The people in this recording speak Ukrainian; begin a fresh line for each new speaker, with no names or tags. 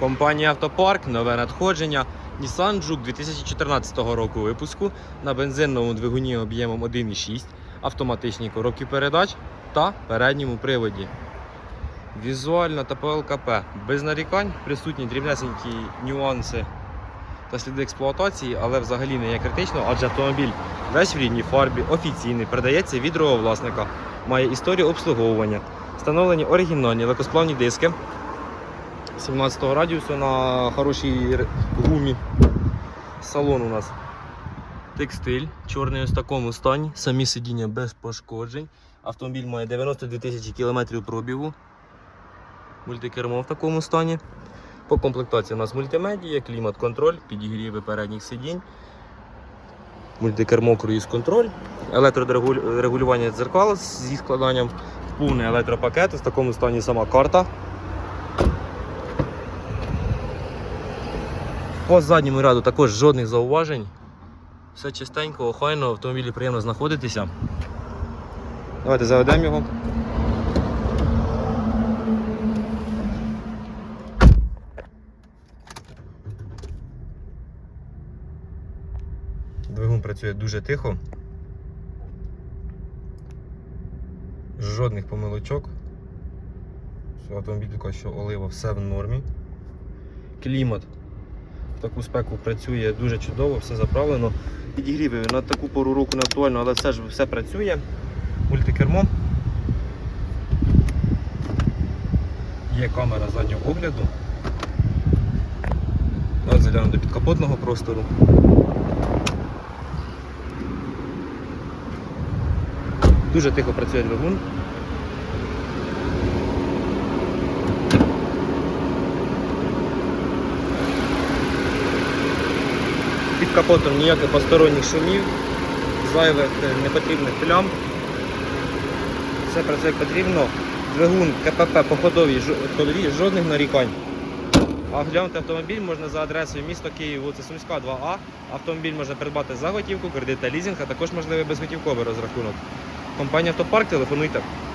Компанія Автопарк, нове надходження. Nissan Juke 2014 року випуску на бензинному двигуні об'ємом 1,6, автоматичній коробці передач та передньому приводі. Візуально та по ЛКП без нарікань, присутні дрібнесенькі нюанси та сліди експлуатації, але взагалі не є критично, адже автомобіль весь в рідній фарбі, офіційний, передається від другого власника, має історію обслуговування, встановлені оригінальні легкосплавні диски 17 радіусу на хорошій гумі. Салон у нас текстиль, чорний в такому стані, самі сидіння без пошкоджень. Автомобіль має 92 тисячі кілометрів пробігу. Мультикермо в такому стані. По комплектації у нас мультимедія, клімат-контроль, підігріви передніх сидінь, мультикермо круїз контроль, електрорегулювання дзеркал зі складанням, повний електропакет, в такому стані сама карта. По задньому ряду також жодних зауважень. Все чистенько, охайно, в автомобілі приємно знаходитися. Давайте заведемо його. Двигун працює дуже тихо. Жодних помилочок. Автомобіль що олива, все в нормі. Клімат таку спеку працює дуже чудово, все заправлено. Підігріви на таку пору року не актуально, але все ж все працює. Мультикермо. Є камера заднього огляду. Ось заглянемо до підкапотного простору. Дуже тихо працює двигун. Під капотом ніяких посторонніх шумів, зайвих е, непотрібних плям. Все працює як потрібно. Двигун КПП по ходовій, жо- жодних нарікань. А глянути автомобіль можна за адресою місто Київ, вулиця Сумська, 2А. Автомобіль можна придбати за готівку, кредит та лізинг, а також можливий безготівковий розрахунок. Компанія Автопарк, телефонуйте.